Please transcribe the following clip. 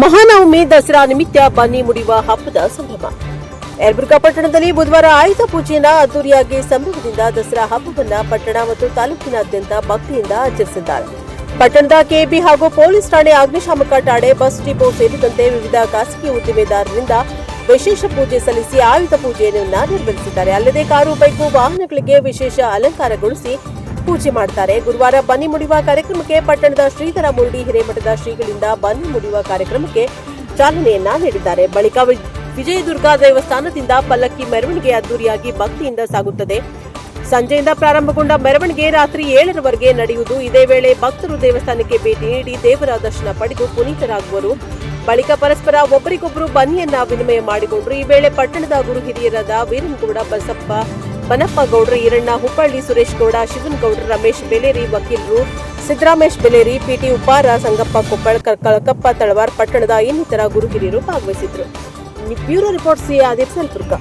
ಮಹಾನವಮಿ ದಸರಾ ನಿಮಿತ್ತ ಬನ್ನಿ ಮುಡಿಯುವ ಹಬ್ಬದ ಸಂಭ್ರಮ. ಯಲಬುರ್ಗಾ ಪಟ್ಟಣದಲ್ಲಿ ಬುಧವಾರ ಆಯುಧ ಪೂಜೆಯನ್ನ ಅದ್ದೂರಿಯಾಗಿ ಸಂಭ್ರಮದಿಂದ ದಸರಾ ಹಬ್ಬವನ್ನ ಪಟ್ಟಣ ಮತ್ತು ತಾಲೂಕಿನಾದ್ಯಂತ ಭಕ್ತಿಯಿಂದ ಆಚರಿಸಿದ್ದಾರೆ. ಪಟ್ಟಣದ ಕೆಬಿ ಹಾಗೂ ಪೊಲೀಸ್ ಠಾಣೆ ಅಗ್ನಿಶಾಮಕ ಠಾಣೆ ಬಸ್ ಡಿಪೋ ಸೇರಿದಂತೆ ವಿವಿಧ ಖಾಸಗಿ ಉದ್ದಿಮೆದಾರರಿಂದ ವಿಶೇಷ ಪೂಜೆ ಸಲ್ಲಿಸಿ ಆಯುಧ ಪೂಜೆಯನ್ನು ನಿರ್ವಹಿಸಿದ್ದಾರೆ. ಅಲ್ಲದೆ ಕಾರು, ಬೈಕು, ವಾಹನಗಳಿಗೆ ವಿಶೇಷ ಅಲಂಕಾರಗೊಳಿಸಿ ಪೂಜೆ ಮಾಡ್ತಾರೆ. ಗುರುವಾರ ಬನ್ನಿ ಮುಡಿಯುವ ಕಾರ್ಯಕ್ರಮಕ್ಕೆ ಪಟ್ಟಣದ ಶ್ರೀಧರ ಮುರುಡಿ ಹಿರೇಮಠದ ಶ್ರೀಗಳಿಂದ ಬನ್ನಿ ಮುಡಿಯುವ ಕಾರ್ಯಕ್ರಮಕ್ಕೆ ಚಾಲನೆಯನ್ನ ನೀಡಿದ್ದಾರೆ. ಬಳಿಕ ವಿಜಯದುರ್ಗ ದೇವಸ್ಥಾನದಿಂದ ಪಲ್ಲಕ್ಕಿ ಮೆರವಣಿಗೆ ಅದ್ದೂರಿಯಾಗಿ ಭಕ್ತಿಯಿಂದ ಸಾಗುತ್ತದೆ. ಸಂಜೆಯಿಂದ ಪ್ರಾರಂಭಗೊಂಡ ಮೆರವಣಿಗೆ ರಾತ್ರಿ ಏಳರವರೆಗೆ ನಡೆಯುವುದು. ಇದೇ ವೇಳೆ ಭಕ್ತರು ದೇವಸ್ಥಾನಕ್ಕೆ ಭೇಟಿ ನೀಡಿ ದೇವರ ದರ್ಶನ ಪಡೆದು ಪುನೀತರಾಗುವರು. ಬಳಿಕ ಪರಸ್ಪರ ಒಬ್ಬರಿಗೊಬ್ಬರು ಬನ್ನಿಯನ್ನ ವಿನಿಮಯ ಮಾಡಿಕೊಂಡರು. ಈ ವೇಳೆ ಪಟ್ಟಣದ ಗುರು ಹಿರಿಯರಾದ ವೀರನಗೌಡ ಬಸಪ್ಪ ಬನಪ್ಪ ಗೌಡ್ರ ಈರಣ್ಣ, ಹುಬ್ಬಳ್ಳಿ ಸುರೇಶ್ ಗೌಡ ಶಿವನ್ ಗೌಡ್ರ ರಮೇಶ್ ಬೆಲೇರಿ ವಕೀಲರು ಸಿದ್ದರಾಮೇಶ್ ಬೆಲೇರಿ, ಪಿಟಿ ಉಪಾರ ಸಂಗಪ್ಪ ಕೊಪ್ಪಳ ಕಳಕಪ್ಪ ತಳವಾರ್, ಪಟ್ಟಣದ ಇನ್ನಿತರ ಗುರುಗಿರಿಯರು ಭಾಗವಹಿಸಿದ್ರು ಬ್ಯೂರೋ ರಿಪೋರ್ಟ್ ಸಿ ಆದಿತ್ಯ ಸಲ್ಪುರ್ಕ